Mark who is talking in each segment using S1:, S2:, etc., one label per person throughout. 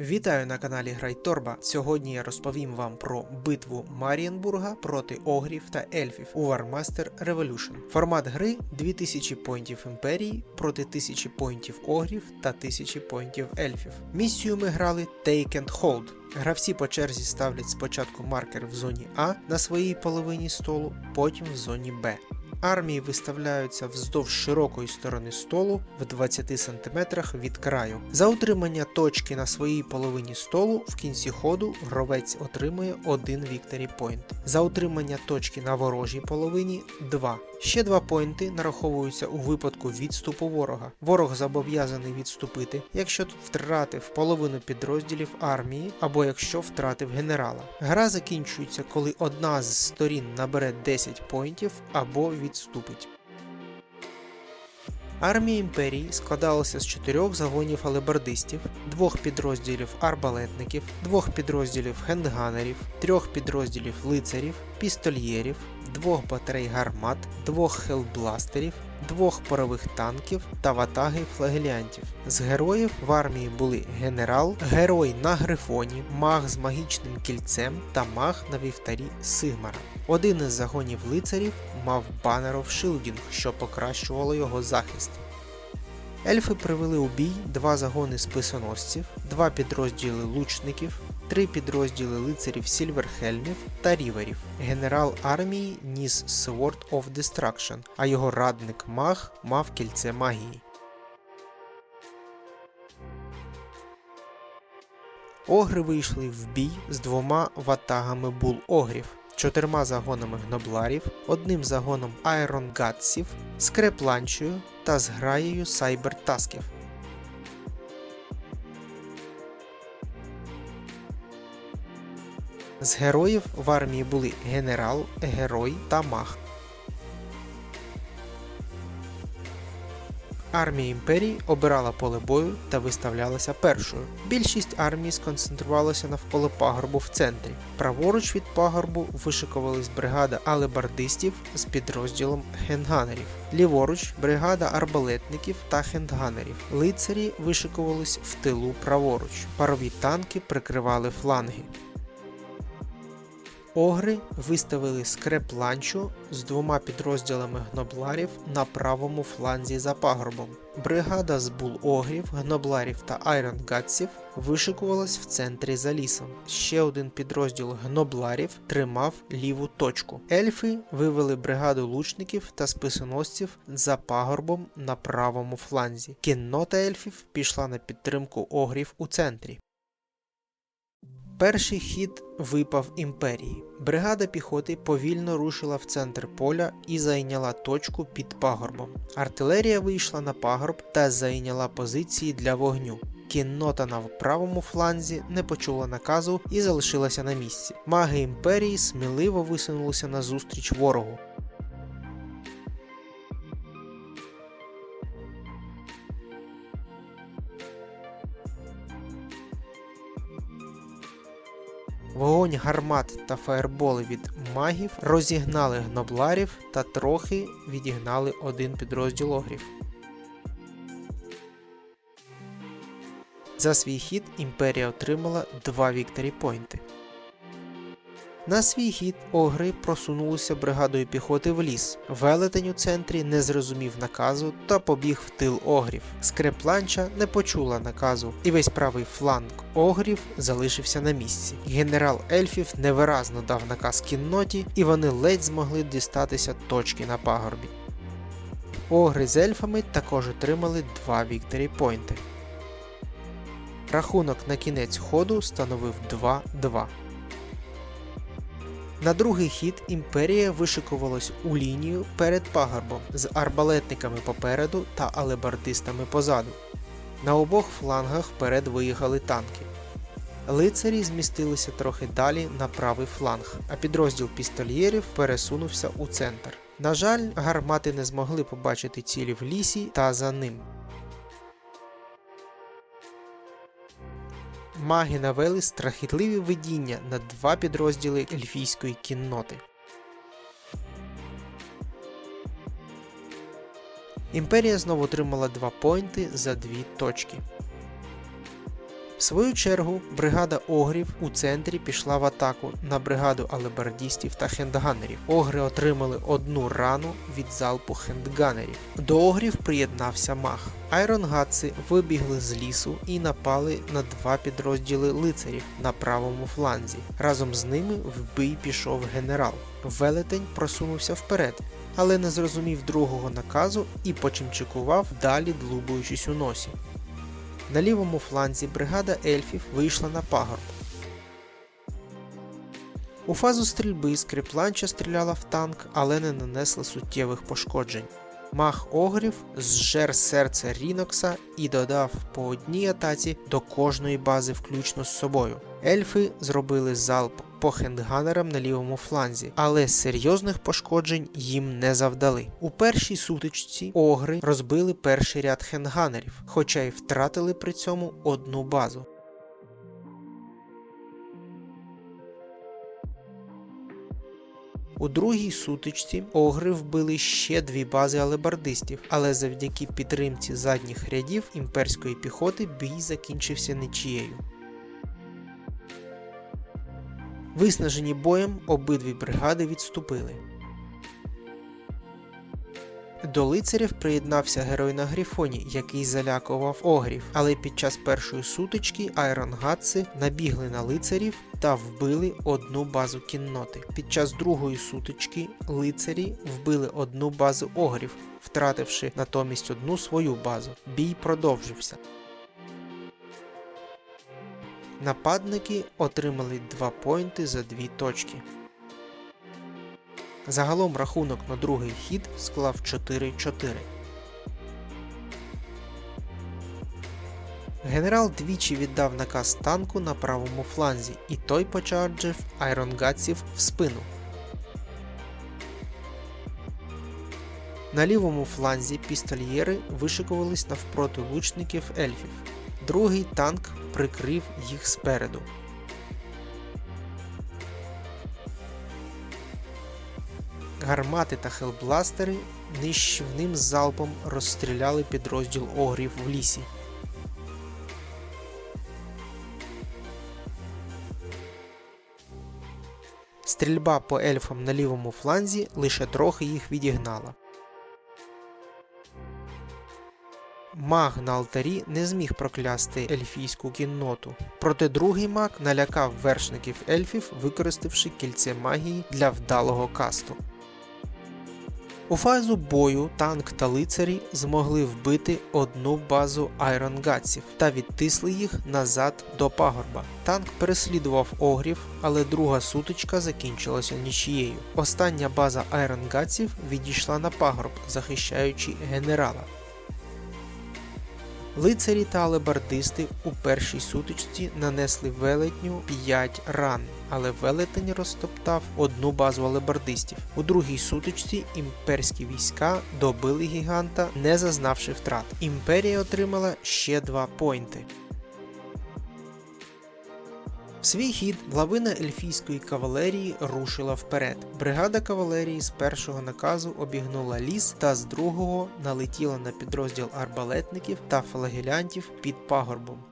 S1: Вітаю на каналі Грайторба. Сьогодні я розповім вам про битву Марієнбурга проти огрів та ельфів у Warmaster Revolution. Формат гри 2000 поінтів імперії проти 1000 поінтів огрів та 1000 поінтів ельфів. Місію ми грали Take and Hold. Гравці по черзі ставлять спочатку маркер в зоні А на своїй половині столу, потім в зоні Б. Армії виставляються вздовж широкої сторони столу в 20 см від краю. За утримання точки на своїй половині столу в кінці ходу гравець отримує один Victory Point. За утримання точки на ворожій половині 2. Ще два поінти нараховуються у випадку відступу ворога. Ворог зобов'язаний відступити, якщо втратив половину підрозділів армії або якщо втратив генерала. Гра закінчується, коли одна з сторін набере 10 поінтів або відступить. Армія імперії складалася з чотирьох загонів алебардистів, двох підрозділів арбалетників, двох підрозділів хендганерів, трьох підрозділів лицарів, пістольєрів, двох батарей гармат, двох хелбластерів, двох парових танків та ватаги флагелянтів. З героїв в армії були генерал, герой на грифоні, маг з магічним кільцем та маг на вівтарі Сигмара. Один із загонів лицарів мав банеров шилдінг, що покращувало його захист. Ельфи привели у бій два загони списоносців, два підрозділи лучників, три підрозділи лицарів Сільверхельмів та ріверів. Генерал армії ніс Sword of Destruction, а його радник маг мав кільце магії. Огри вийшли в бій з двома ватагами бул-огрів, чотирма загонами гнобларів, одним загоном айронгатсів, скрепланчою та зграєю сайбертасків. З героїв в армії були генерал, герой та маг. Армія імперії обирала поле бою та виставлялася першою. Більшість армії сконцентрувалася навколо пагорбу в центрі. Праворуч від пагорбу вишикувались бригада алебардистів з підрозділом хендганерів. Ліворуч бригада арбалетників та хендганерів. Лицарі вишикувались в тилу праворуч. Парові танки прикривали фланги. Огри виставили скреп ланчу з двома підрозділами гнобларів на правому фланзі за пагорбом. Бригада з бул-огрів, гнобларів та айронгатсів вишикувалась в центрі за лісом. Ще один підрозділ гнобларів тримав ліву точку. Ельфи вивели бригаду лучників та списоносців за пагорбом на правому фланзі. Кіннота ельфів пішла на підтримку огрів у центрі. Перший хід випав імперії. Бригада піхоти повільно рушила в центр поля і зайняла точку під пагорбом. Артилерія вийшла на пагорб та зайняла позиції для вогню. Кіннота на правому фланзі не почула наказу і залишилася на місці. Маги імперії сміливо висунулися назустріч ворогу. Вогонь гармат та фаєрболи від магів розігнали гнобларів та трохи відігнали один підрозділ огрів. За свій хід імперія отримала два Вікторі Пойнти. На свій хід огри просунулися бригадою піхоти в ліс. Велетень у центрі не зрозумів наказу та побіг в тил огрів. Скрепланча не почула наказу, і весь правий фланг огрів залишився на місці. Генерал ельфів невиразно дав наказ кінноті, і вони ледь змогли дістатися точки на пагорбі. Огри з ельфами також отримали два Вікторі Пойнти. Рахунок на кінець ходу становив 2-2. На другий хід імперія вишикувалась у лінію перед пагорбом з арбалетниками попереду та алебардистами позаду. На обох флангах вперед виїхали танки. Лицарі змістилися трохи далі на правий фланг, а підрозділ пістольєрів пересунувся у центр. На жаль, гармати не змогли побачити цілі в лісі та за ним. Маги навели страхітливі видіння на два підрозділи ельфійської кінноти. Імперія знову отримала два поінти за дві точки. В свою чергу, бригада огрів у центрі пішла в атаку на бригаду алебардістів та хендганерів. Огри отримали одну рану від залпу хендганерів. До огрів приєднався мах. Айронгатси вибігли з лісу і напали на два підрозділи лицарів на правому фланзі. Разом з ними в бій пішов генерал. Велетень просунувся вперед, але не зрозумів другого наказу і почимчикував далі, длубуючись у носі. На лівому фланзі бригада ельфів вийшла на пагорб. У фазу стрільби скріпланча стріляла в танк, але не нанесла суттєвих пошкоджень. Мах огрів зжер серце Рінокса і додав по одній атаці до кожної бази включно з собою. Ельфи зробили залп по хендганерам на лівому фланзі, але серйозних пошкоджень їм не завдали. У першій сутичці огри розбили перший ряд хендганерів, хоча й втратили при цьому одну базу. У другій сутичці огри вбили ще дві бази алебардистів, але завдяки підтримці задніх рядів імперської піхоти бій закінчився нічією. Виснажені боєм обидві бригади відступили. До лицарів приєднався герой на грифоні, який залякував огрів, але під час першої сутички айронгатси набігли на лицарів та вбили одну базу кінноти. Під час другої сутички лицарі вбили одну базу огрів, втративши натомість одну свою базу. Бій продовжився. Нападники отримали 2 поінти за дві точки. Загалом рахунок на другий хід склав 4-4. Генерал двічі віддав наказ танку на правому фланзі, і той почарджив айронгатців в спину. На лівому фланзі пістольєри вишикувались навпроти лучників ельфів. Другий танк прикрив їх спереду. Гармати та хелбластери нищівним залпом розстріляли підрозділ огрів в лісі. Стрільба по ельфам на лівому фланзі лише трохи їх відігнала. Маг на алтарі не зміг проклясти ельфійську кінноту. Проте другий маг налякав вершників ельфів, використавши кільце магії для вдалого касту. У фазу бою танк та лицарі змогли вбити одну базу айронгатців та відтисли їх назад до пагорба. Танк переслідував огрів, але друга сутичка закінчилася нічією. Остання база айронгатців відійшла на пагорб, захищаючи генерала. Лицарі та алебардисти у першій сутичці нанесли велетню 5 ран, але велетень розтоптав одну базу алебардистів. У другій сутичці імперські війська добили гіганта, не зазнавши втрат. Імперія отримала ще два пойнти. Свій хід лавина ельфійської кавалерії рушила вперед. Бригада кавалерії з першого наказу обігнула ліс та з другого налетіла на підрозділ арбалетників та флагелянтів під пагорбом.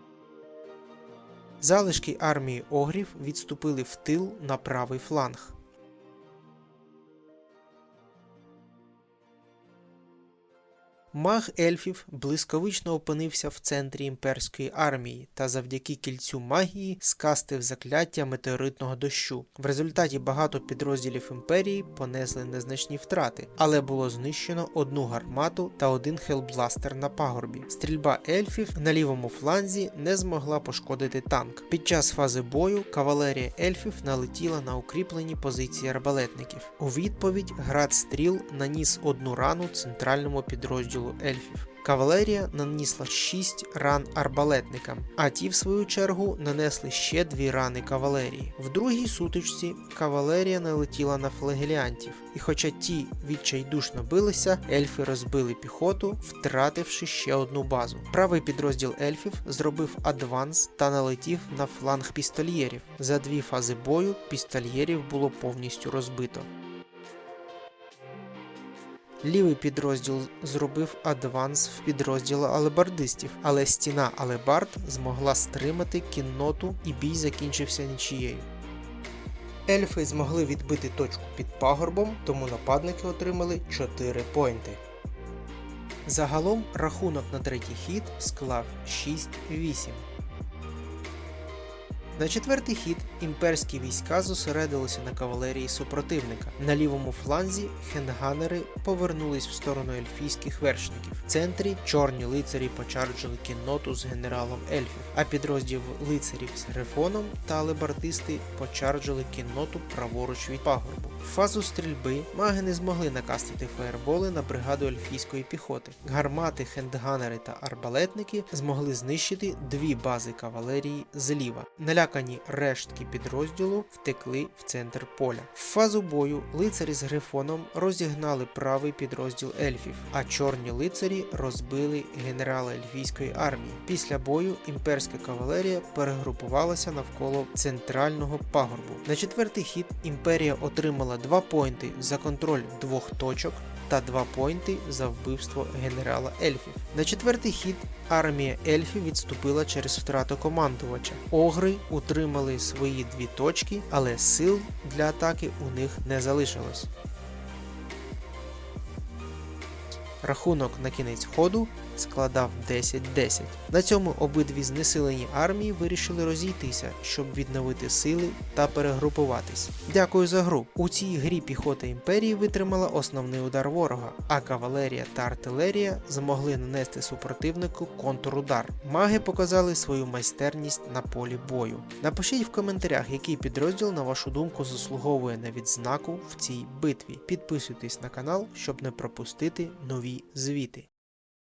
S1: Залишки армії огрів відступили в тил на правий фланг. Маг ельфів блискавично опинився в центрі імперської армії та завдяки кільцю магії скастив закляття метеоритного дощу. В результаті багато підрозділів імперії понесли незначні втрати, але було знищено одну гармату та один хелбластер на пагорбі. Стрільба ельфів на лівому фланзі не змогла пошкодити танк. Під час фази бою кавалерія ельфів налетіла на укріплені позиції арбалетників. У відповідь град стріл наніс одну рану центральному підрозділу ельфів. Кавалерія нанесла 6 ран арбалетникам, а ті, в свою чергу, нанесли ще дві рани кавалерії. В другій сутичці кавалерія налетіла на флагеліантів, і хоча ті відчайдушно билися, ельфи розбили піхоту, втративши ще одну базу. Правий підрозділ ельфів зробив адванс та налетів на фланг пістольєрів. За дві фази бою пістольєрів було повністю розбито. Лівий підрозділ зробив адванс в підрозділ алебардистів, але стіна алебард змогла стримати кінноту і бій закінчився нічією. Ельфи змогли відбити точку під пагорбом, тому нападники отримали 4 поінти. Загалом рахунок на третій хід склав 6-8. На четвертий хід імперські війська зосередилися на кавалерії супротивника. На лівому фланзі хендганери повернулись в сторону ельфійських вершників. В центрі чорні лицарі почарджили кінноту з генералом ельфів, а підрозділ лицарів з грифоном та алебардисти почарджили кінноту праворуч від пагорбу. В фазу стрільби маги не змогли накастити фаєрболи на бригаду ельфійської піхоти. Гармати, хендганери та арбалетники змогли знищити дві бази кавалерії зліва. Налякані рештки підрозділу втекли в центр поля. В фазу бою лицарі з грифоном розігнали правий підрозділ ельфів, а чорні лицарі розбили генерала ельфійської армії. Після бою імперська кавалерія перегрупувалася навколо центрального пагорбу. На четвертий хід імперія отримала 2 поінти за контроль двох точок та 2 поінти за вбивство генерала ельфів. На четвертий хід армія ельфів відступила через втрату командувача. Огри утримали свої дві точки, але сил для атаки у них не залишилось. Рахунок на кінець ходу складав 10-10. На цьому обидві знесилені армії вирішили розійтися, щоб відновити сили та перегрупуватись. Дякую за гру. У цій грі піхота імперії витримала основний удар ворога, а кавалерія та артилерія змогли нанести супротивнику контрудар. Маги показали свою майстерність на полі бою. Напишіть в коментарях, який підрозділ, на вашу думку, заслуговує на відзнаку в цій битві. Підписуйтесь на канал, щоб не пропустити нові звіти.